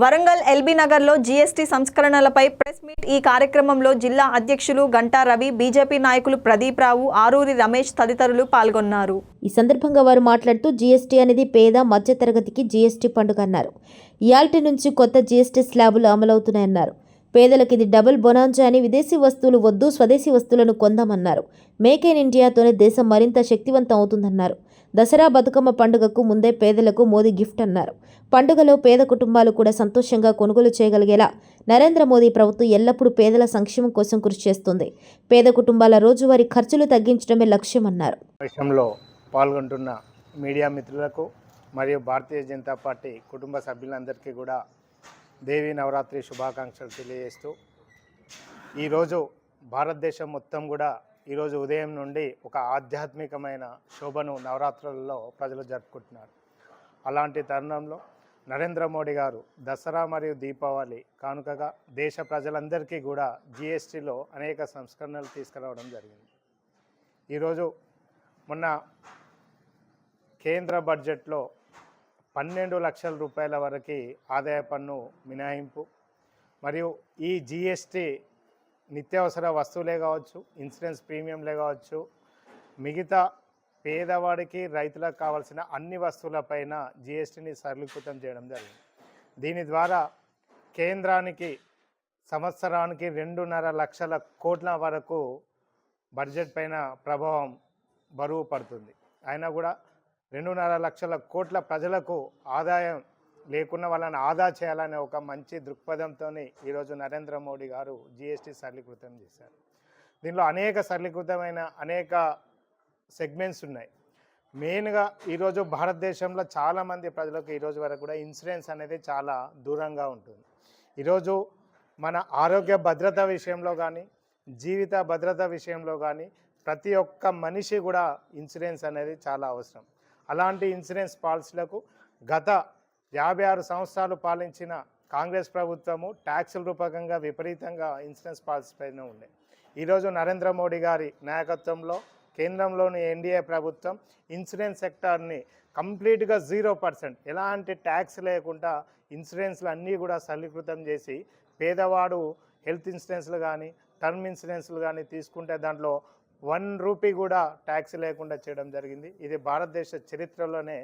Warangal LB నగర్లో GST సంస్కరణలపై press meet. ఈ కార్యక్రమంలో జిల్లా అధ్యక్షులు గంటా రవి బీజేపీ నాయకులు ప్రదీప్ రావు ఆరూరి రమేష్ తదితరులు పాల్గొన్నారు. ఈ సందర్భంగా వారు మాట్లాడుతూ జీఎస్టీ అనేది పేద మధ్యతరగతికి జీఎస్టీ పండుగ అన్నారు. ఇయాల్టి నుంచి కొత్త జీఎస్టీ స్లాబులు అమలవుతున్నాయన్నారు. పేదలకు ఇది డబుల్ బొనాంజా అని విదేశీ వస్తువులు వద్దు స్వదేశీ వస్తువులను కొందామన్నారు. మేక్ ఇన్ ఇండియాతోనే దేశం మరింత శక్తివంతం అవుతుందన్నారు. దసరా బతుకమ్మ పండుగకు ముందే పేదలకు మోదీ గిఫ్ట్ అన్నారు. పండుగలో పేద కుటుంబాలు కూడా సంతోషంగా కొనుగోలు చేయగలిగేలా నరేంద్ర మోదీ ప్రభుత్వం ఎల్లప్పుడూ పేదల సంక్షేమం కోసం కృషి చేస్తుంది. పేద కుటుంబాల రోజువారీ ఖర్చులు తగ్గించడమే లక్ష్యమన్నారు విషయంలో పాల్గొంటున్న మీడియా మిత్రులకు మరియు భారతీయ జనతా పార్టీ కుటుంబ సభ్యులందరికీ కూడా దేవి నవరాత్రి శుభాకాంక్షలు తెలియజేస్తూ ఈరోజు భారతదేశం మొత్తం కూడా ఈరోజు ఉదయం నుండి ఒక ఆధ్యాత్మికమైన శోభను నవరాత్రులలో ప్రజలు జరుపుకుంటున్నారు. అలాంటి తరుణంలో నరేంద్ర మోడీ గారు దసరా మరియు దీపావళి కానుకగా దేశ ప్రజలందరికీ కూడా జిఎస్టీలో అనేక సంస్కరణలు తీసుకురావడం జరిగింది. ఈరోజు మొన్న కేంద్ర బడ్జెట్లో పన్నెండు లక్షల రూపాయల వరకు ఆదాయ పన్ను మినహాయింపు మరియు ఈ జిఎస్టి నిత్యావసర వస్తువులే కావచ్చు ఇన్సూరెన్స్ ప్రీమియంలే కావచ్చు మిగతా పేదవాడికి రైతులకు కావాల్సిన అన్ని వస్తువులపైన జిఎస్టీని సరళీకృతం చేయడం జరిగింది. దీని ద్వారా కేంద్రానికి సంవత్సరానికి రెండున్నర లక్షల కోట్ల వరకు బడ్జెట్ పైన ప్రభావం బరువు పడుతుంది. అయినా కూడా రెండున్నర లక్షల కోట్ల ప్రజలకు ఆదాయం లేకున్న వాళ్ళని ఆదా చేయాలనే ఒక మంచి దృక్పథంతో ఈరోజు నరేంద్ర మోడీ గారు జిఎస్టీ సరళీకృతం చేశారు. దీనిలో అనేక సరళీకృతమైన అనేక సెగ్మెంట్స్ ఉన్నాయి. మెయిన్గా ఈరోజు భారతదేశంలో చాలామంది ప్రజలకు ఈరోజు వరకు కూడా ఇన్సూరెన్స్ అనేది చాలా దూరంగా ఉంటుంది. ఈరోజు మన ఆరోగ్య భద్రత విషయంలో కానీ జీవిత భద్రత విషయంలో కానీ ప్రతి ఒక్క మనిషి కూడా ఇన్సూరెన్స్ అనేది చాలా అవసరం. అలాంటి ఇన్సూరెన్స్ పాలసీలకు గత యాభై ఆరు సంవత్సరాలు పాలించిన కాంగ్రెస్ ప్రభుత్వము ట్యాక్సుల రూపకంగా విపరీతంగా ఇన్సూరెన్స్ పాలసీ పైన ఉండే ఈరోజు నరేంద్ర మోడీ గారి నాయకత్వంలో కేంద్రంలోని ఎన్డీఏ ప్రభుత్వం ఇన్సూరెన్స్ సెక్టార్ని కంప్లీట్గా జీరో పర్సెంట్ ఎలాంటి ట్యాక్స్ లేకుండా ఇన్సూరెన్స్లు అన్నీ కూడా సరళీకృతం చేసి పేదవాడు హెల్త్ ఇన్సూరెన్స్లు కానీ టర్మ్ ఇన్సూరెన్స్లు కానీ తీసుకుంటే దాంట్లో వన్ రూపీ కూడా ట్యాక్స్ లేకుండా చేయడం జరిగింది. ఇది భారతదేశ చరిత్రలోనే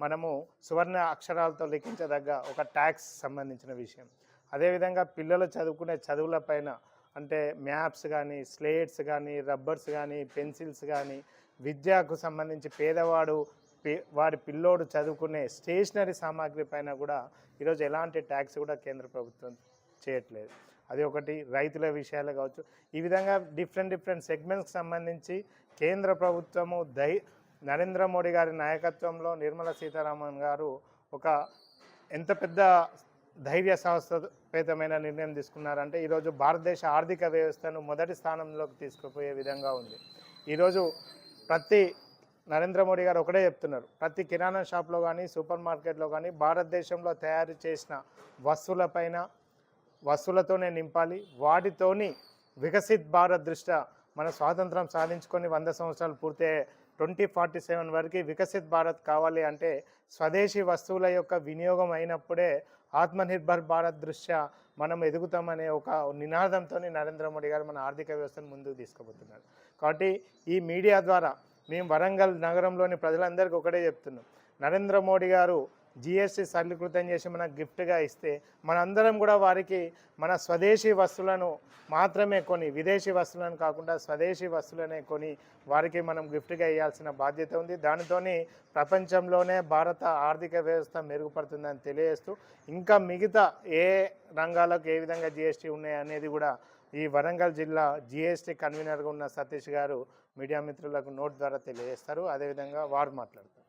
మనము సువర్ణ అక్షరాలతో లిఖించదగ్గ ఒక ట్యాక్స్ సంబంధించిన విషయం. అదేవిధంగా పిల్లలు చదువుకునే చదువులపైన అంటే మ్యాప్స్ కానీ స్లేట్స్ కానీ రబ్బర్స్ కానీ పెన్సిల్స్ కానీ విద్యకు సంబంధించి పేదవాడు వాడి పిల్లోడు చదువుకునే స్టేషనరీ సామాగ్రి పైన కూడా ఈరోజు ఎలాంటి ట్యాక్స్ కూడా కేంద్ర ప్రభుత్వం చేయట్లేదు. అది ఒకటి రైతుల విషయాలు కావచ్చు. ఈ విధంగా డిఫరెంట్ డిఫరెంట్ సెగ్మెంట్స్కి సంబంధించి కేంద్ర ప్రభుత్వము దై నరేంద్ర మోడీ గారి నాయకత్వంలో నిర్మలా సీతారామన్ గారు ఒక ఎంత పెద్ద ధైర్య సంస్థపేతమైన నిర్ణయం తీసుకున్నారంటే ఈరోజు భారతదేశ ఆర్థిక వ్యవస్థను మొదటి స్థానంలోకి తీసుకుపోయే విధంగా ఉంది. ఈరోజు ప్రతి నరేంద్ర మోడీ గారు ఒకటే చెప్తున్నారు. ప్రతి కిరాణా షాప్లో కానీ సూపర్ మార్కెట్లో కానీ భారతదేశంలో తయారు చేసిన వస్తువులపైన వస్తువులతోనే నింపాలి. వాటితోని వికసిత్ భారత్ దృష్ట్యా మన స్వాతంత్రం సాధించుకొని వంద సంవత్సరాలు పూర్తి ట్వంటీ ఫార్టీ సెవెన్ వరకు వికసిత్ భారత్ కావాలి అంటే స్వదేశీ వస్తువుల యొక్క వినియోగం అయినప్పుడే ఆత్మనిర్భర్ భారత్ దృష్ట్యా మనం ఎదుగుతామనే ఒక నినాదంతో నరేంద్ర మోడీ గారు మన ఆర్థిక వ్యవస్థను ముందుకు తీసుకుపోతున్నారు. కాబట్టి ఈ మీడియా ద్వారా మేము వరంగల్ నగరంలోని ప్రజలందరికీ ఒకటే చెప్తున్నాం. నరేంద్ర మోడీ గారు జిఎస్టీ సరళీకృతం చేసి మనకు గిఫ్ట్గా ఇస్తే మనందరం కూడా వారికి మన స్వదేశీ వస్తువులను మాత్రమే కొని విదేశీ వస్తువులను కాకుండా స్వదేశీ వస్తువులనే కొని వారికి మనం గిఫ్ట్గా ఇవ్వాల్సిన బాధ్యత ఉంది. దానితోని ప్రపంచంలోనే భారత ఆర్థిక వ్యవస్థ మెరుగుపడుతుందని తెలియజేస్తూ ఇంకా మిగతా ఏ రంగాలకు ఏ విధంగా జిఎస్టీ ఉన్నాయి అనేది కూడా ఈ వరంగల్ జిల్లా జిఎస్టీ కన్వీనర్గా ఉన్న సతీష్ గారు మీడియా మిత్రులకు నోట్ ద్వారా తెలియజేస్తారు. అదేవిధంగా వారు మాట్లాడతారు.